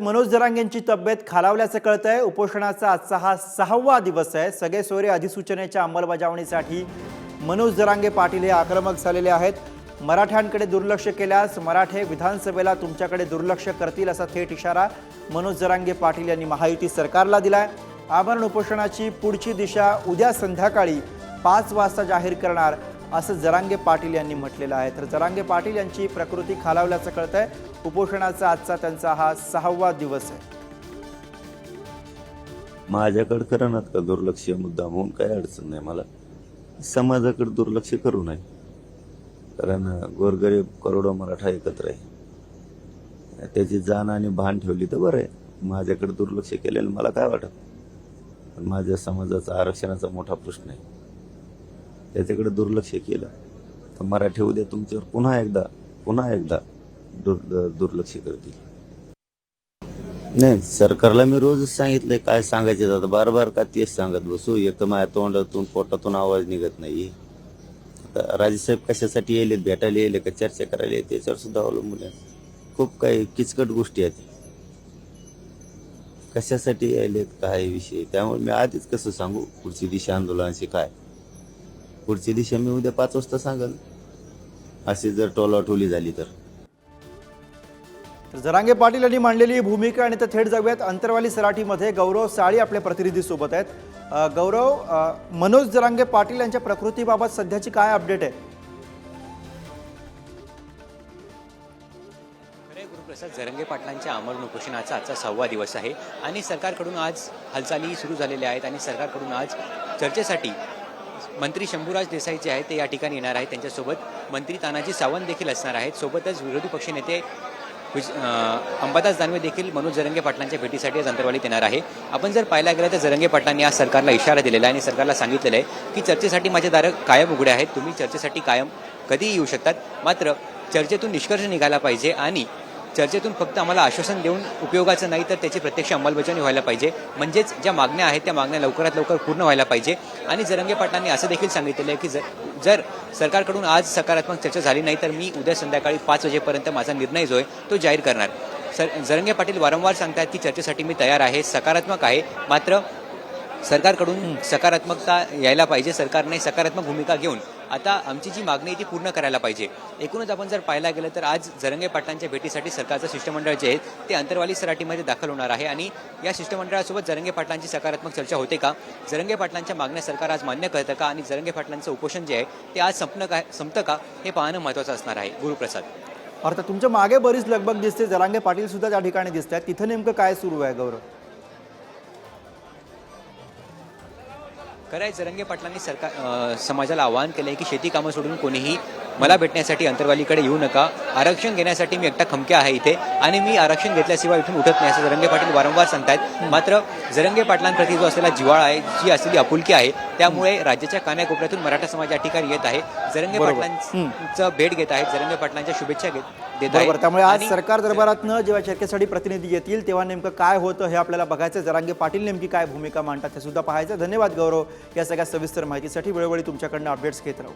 मनोज जरांगेंची तब्येत खालावल्याचं कळत आहे उपोषणाचा आजचा हा सहावा दिवस आहे. सगळे सोयरे अधिसूचनेच्या अंमलबजावणीसाठी मनोज जरांगे पाटील हे आक्रमक झालेले आहेत. मराठ्यांकडे दुर्लक्ष केल्यास मराठे विधानसभेला तुमच्याकडे दुर्लक्ष करतील असा थेट इशारा मनोज जरांगे पाटील यांनी महायुती सरकारला दिला आहे आमरण उपोषणाची पुढची दिशा उद्या संध्याकाळी पाच वाजता जाहीर करणार असं जरांगे पाटील यांनी म्हटलेलं आहे. तर जरांगे पाटील यांची प्रकृती खालावल्याचं कळत आहे उपोषणाचा आजचा त्यांचा हा सहावा दिवस आहे. माझ्याकडे करणार का दुर्लक्ष मुद्दा म्हणून काही अडचण नाही मला. समाजाकडे दुर्लक्ष करू नये. कारण गोरगरीब करोडो मराठा एकत्र आहे. त्याची जाण आणि भान ठेवली तर बरं आहे. माझ्याकडे दुर्लक्ष केलेलं मला काय वाटत? पण माझ्या समाजाचा आरक्षणाचा मोठा प्रश्न आहे. त्याच्याकडे दुर्लक्ष केलं. तर मराठी उद्या तुमच्यावर पुन्हा एकदा पुन्हा एकदा दुर् दुर्लक्ष करतील. नाही सरकारला मी रोजच सांगितलंय काय सांगायचे आता बार बार का तेच सांगत बसू? एक तर माझ्या तोंडातून पोटातून आवाज निघत नाही. आता राजेसाहेब कशासाठी येले भेटायला येले का? चर्चा करायला येते त्याच्यावर सुद्धा अवलंबून आहे. खूप काही किचकट गोष्टी आहेत. कशासाठी यायलेत? काय विषय? त्यामुळे मी आधीच कसं सांगू? पुढची दिशा आंदोलनाची काय? पुढची दिशा मी उद्या पाच वाजता सांगल अशी जर टोलाटोली झाली तर. तर जरांगे पाटील यांनी मांडलेली ही भूमिका आणि तर थेट जाऊयात. अंतरवाली सराठीमध्ये गौरव साळी आपले प्रतिनिधी सोबत आहेत गौरव मनोज जरांगे पाटील यांच्या प्रकृतीबाबत सध्याची काय अपडेट आहे? खरे जरंगे पाटलांच्या आमरण उपोषणाचा आजचा सहावा दिवस आहे आणि सरकारकडून आज हालचाली सुरू झालेल्या आहेत आणि सरकारकडून आज चर्चेसाठी मंत्री शंभूराज देसाई जे आहेत ते या ठिकाणी येणार आहेत. त्यांच्यासोबत मंत्री तानाजी सावंत देखील असणार आहेत. सोबतच विरोधी पक्षनेते विज- अंबादास दानवे देखील मनोज जरंगे पाटलांच्या भेटीसाठी आज अंतरवालीत येणार आहे. आपण जर पाहायला गेलं तर जरंगे पाटलांनी आज सरकारला इशारा दिलेला आहे आणि सरकारला सांगितलेलं आहे की चर्चेसाठी माझे दारं कायम उघडे आहेत. तुम्ही चर्चेसाठी कायम कधीही येऊ शकतात. मात्र चर्चेतून निष्कर्ष निघाला पाहिजे आणि चर्चेतून फक्त आम्हाला आश्वासन देऊन उपयोगाचं नाही तर त्याची प्रत्यक्ष अंमलबजावणी व्हायला पाहिजे. म्हणजेच ज्या मागण्या आहेत त्या मागण्या लवकरात लवकर पूर्ण व्हायला पाहिजे. आणि जरंगे पाटलांनी असं देखील सांगितलेलं आहे की जर जर सरकारकडून आज सकारात्मक चर्चा झाली नाही तर मी उद्या संध्याकाळी पाच वाजेपर्यंत माझा निर्णय जो आहे तो जाहीर करणार. सर जरंगे पाटील वारंवार सांगतात की चर्चेसाठी मी तयार आहे सकारात्मक आहे. मात्र सरकारकडून सकारात्मकता यायला पाहिजे. सरकारने सकारात्मक भूमिका घेऊन आता आमची जी मागणी आहे ती पूर्ण करायला पाहिजे. एकूणच आपण जर पाहायला गेलं तर आज जरंगे पाटलांच्या भेटीसाठी सरकारचं शिष्टमंडळ जे आहे ते अंतरवाली सराटीमध्ये दाखल होणार आहे. आणि या शिष्टमंडळासोबत जरंगे पाटलांची सकारात्मक चर्चा होते का? जरंगे पाटलांच्या मागण्या सरकार आज मान्य करतं का? आणि जरंगे पाटलांचं उपोषण जे आहे ते आज संपणं काय संपतं का? हे पाहणं महत्त्वाचं असणार आहे. गुरुप्रसाद. अर्थात तुमच्या मागे बरीच लगबग दिसते. जरांगे पाटील सुद्धा त्या ठिकाणी दिसत आहेत तिथं नेमकं काय सुरू आहे गौरव? खरं आहे जरंगे पाटलांनी सरकार समाजाला आवाहन केलं आहे की शेती कामं सोडून कोणीही मला भेटण्यासाठी अंतरवालीकडे येऊ नका. आरक्षण घेण्यासाठी मी एकटा खमक्या आहे इथे. आणि मी आरक्षण घेतल्याशिवाय इथून उठत नाही असं जरंगे पाटील वारंवार सांगतायत. मात्र जरंगे पाटलांप्रती जो असलेला जिव्हाळा आहे जी असलेली आपुलकी आहे त्यामुळे राज्याच्या कानाकोपऱ्यातून मराठा समाज या ठिकाणी येत आहे. जरंगे बरोबर. पाटलांचं भेट घेत आहेत जरंगे पाटलांच्या शुभेच्छा घेत देत बरोबर. आहेत त्यामुळे आज सरकार दरबारातनं जेव्हा चर्चेसाठी प्रतिनिधी येतील तेव्हा नेमकं काय होतं हे आपल्याला बघायचं जरांगे पाटील नेमकी काय भूमिका मांडतात ते सुद्धा पाहायचं धन्यवाद गौरव या सगळ्या सविस्तर माहितीसाठी. वेळोवेळी तुमच्याकडनं अपडेट्स घेत राहू.